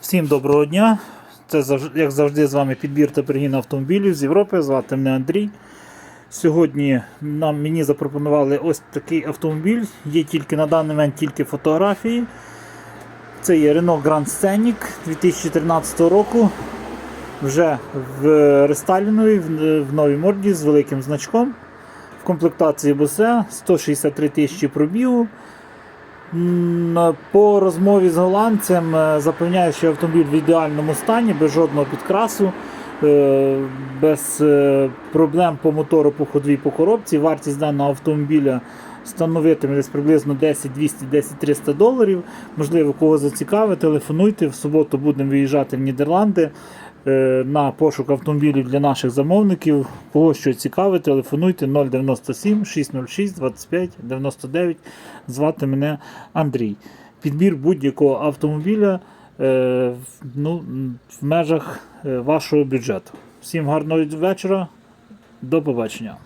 Всім доброго дня. Це як завжди з вами підбір та перегін автомобілів з Європи. Звати мене Андрій. Сьогодні нам мені запропонували ось такий автомобіль. Є тільки на даний момент тільки фотографії. Це є Renault Grand Scenic 2013 року. Вже в рестайліновій, в новій морді з великим значком. В комплектації Bose 163 тисячі пробігу. По розмові з голландцем е, запевняє, що автомобіль в ідеальному стані, без жодного підкрасу, е, без е, проблем по мотору, по ходовій, по коробці. Вартість даного автомобіля становитиме десь приблизно 10 200 10 300 доларів. Можливо, кого зацікавить, телефонуйте. В суботу будемо виїжджати в Нідерланди на пошук автомобілів для наших замовників. Кого що цікавить, телефонуйте 097 606 25 99. Звати мене Андрій. Підбір будь-якого автомобіля е, ну, в межах е, вашого бюджету. Всім гарного вечора. До побачення.